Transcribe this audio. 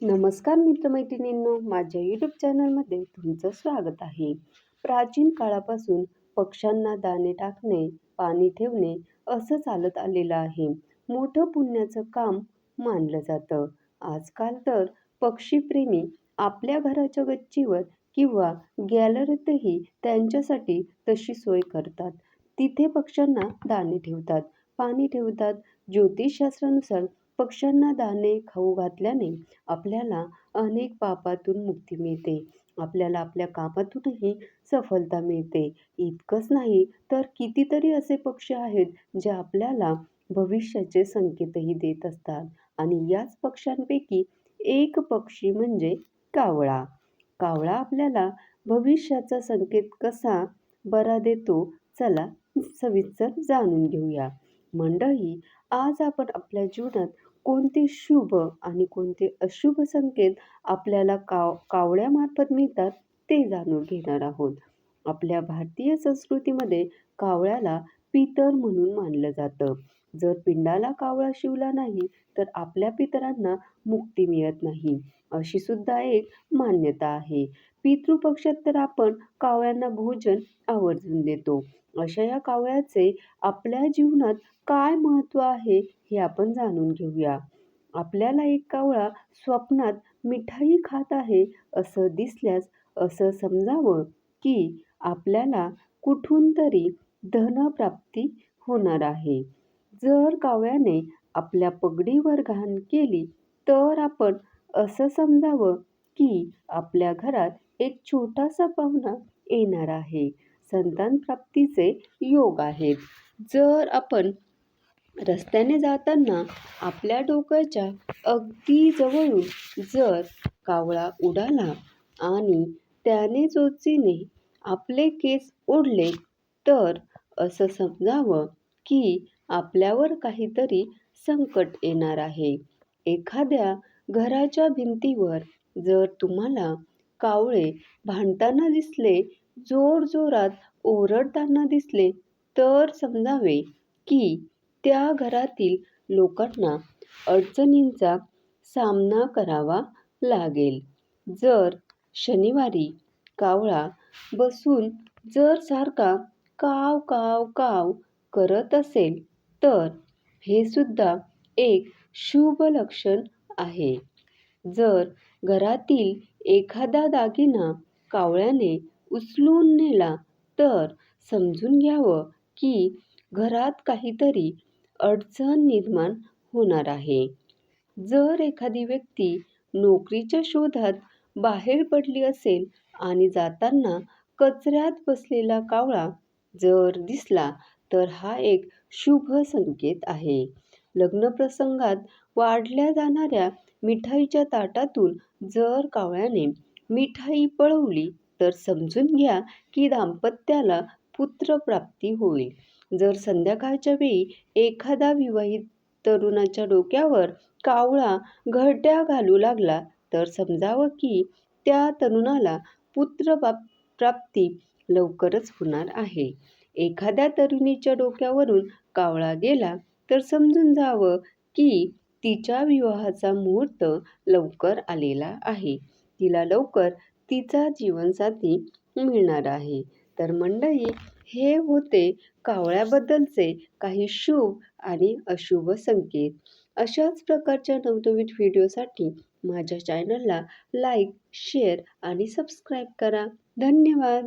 नमस्कार मित्रमैत्रिणींनो माझ्या यूट्यूब चॅनलमध्ये तुमचं स्वागत आहे. प्राचीन काळापासून पक्ष्यांना दाणे टाकणे पाणी ठेवणे असं चालत आलेलं आहे. मोठं पुण्याचं काम मानलं जातं. आजकाल तर पक्षीप्रेमी आपल्या घराच्या गच्चीवर किंवा गॅलरीतही त्यांच्यासाठी तशी सोय करतात. तिथे पक्ष्यांना दाणे ठेवतात पाणी ठेवतात. ज्योतिषशास्त्रानुसार पक्ष्यांना दाणे खाऊ घातल्याने आपल्याला अनेक पापातून मुक्ती मिळते. आपल्याला आपल्या कामातूनही सफलता मिळते. इतकंच नाही तर कितीतरी असे पक्षी आहेत जे आपल्याला भविष्याचे संकेतही देत असतात आणि याच पक्ष्यांपैकी एक पक्षी म्हणजे कावळा. कावळा आपल्याला भविष्याचा संकेत कसा बरा देतो चला सविस्तर जाणून घेऊया. मंडळी आज आपण आपल्या जीवनात कोणते शुभ आणि कोणते अशुभ संकेत आपल्याला काव कावळ्यामार्फत मिळतात ते जाणून घेणार आहोत. आपल्या भारतीय संस्कृतीमध्ये कावळ्याला पितर म्हणून मानलं जातं. जर पिंडाला कावळा शिवला नाही तर आपल्या पितरांना मुक्ती मिळत नाही अशी सुद्धा एक मान्यता आहे. पितृपक्षात तर आपण कावळ्यांना भोजन आवर्जून देतो. अशा या कावळ्याचे आपल्या जीवनात काय महत्त्व आहे हे आपण जाणून घेऊया. आपल्याला एक कावळा स्वप्नात मिठाई खात आहे असं दिसल्यास असं समजावं की आपल्याला कुठून तरी धनप्राप्ती होणार आहे. जर कावळ्याने आपल्या पगडीवर घाण केली तर आपण असं समजावं की आपल्या घरात एक छोटासा पाहुणा येणार आहे. संतान प्राप्तीचे योग आहेत. जर आपण रस्त्याने जाताना आपल्या डोक्याच्या अगदी जवळून जर कावळा उडाला आणि त्याने चोचीने आपले केस ओढले तर असं समजावं की आपल्यावर काहीतरी संकट येणार आहे. एखाद्या घराच्या भिंतीवर जर तुम्हाला कावळे भांडताना दिसले जोरजोरात ओरडताना दिसले तर समजावे की त्या घरातील लोकांना अडचणींचा सामना करावा लागेल. जर शनिवारी कावळा बसून जर सारखा काव काव काव करत असेल तर हे सुद्धा एक शुभ लक्षण आहे. जर घरातील एखादा दागिना कावळ्याने उचलून नेला तर समजून घ्यावं की घरात काहीतरी अडचण निर्माण होणार आहे. जर एखादी व्यक्ती नोकरीच्या शोधात बाहेर पडली असेल आणि जाताना कचऱ्यात बसलेला कावळा जर दिसला तर हा एक शुभ संकेत आहे. लग्नप्रसंगात वाढल्या जाणाऱ्या मिठाईच्या ताटातून जर कावळ्याने मिठाई पळवली तर समजून घ्या की दाम्पत्याला पुत्रप्राप्ती होईल. जर संध्याकाळच्या वेळी एखादा विवाहित तरुणाच्या डोक्यावर कावळा घरट्या घालू लागला तर समजावं की त्या तरुणाला पुत्र प्राप्ती लवकरच होणार आहे. एखाद्या तरुणीच्या डोक्यावरून कावळा गेला तर समजून जावं की तिच्या विवाहाचा मुहूर्त लवकर आलेला आहे. तिला लवकर तिचा जीवनसाथी मिळणार आहे. तर मंडळी हे होते कावळ्याबद्दलचे काही शुभ आणि अशुभ संकेत. अशाच प्रकारच्या नवनवीन व्हिडिओसाठी माझ्या चॅनलला लाईक शेअर आणि सबस्क्राईब करा. धन्यवाद!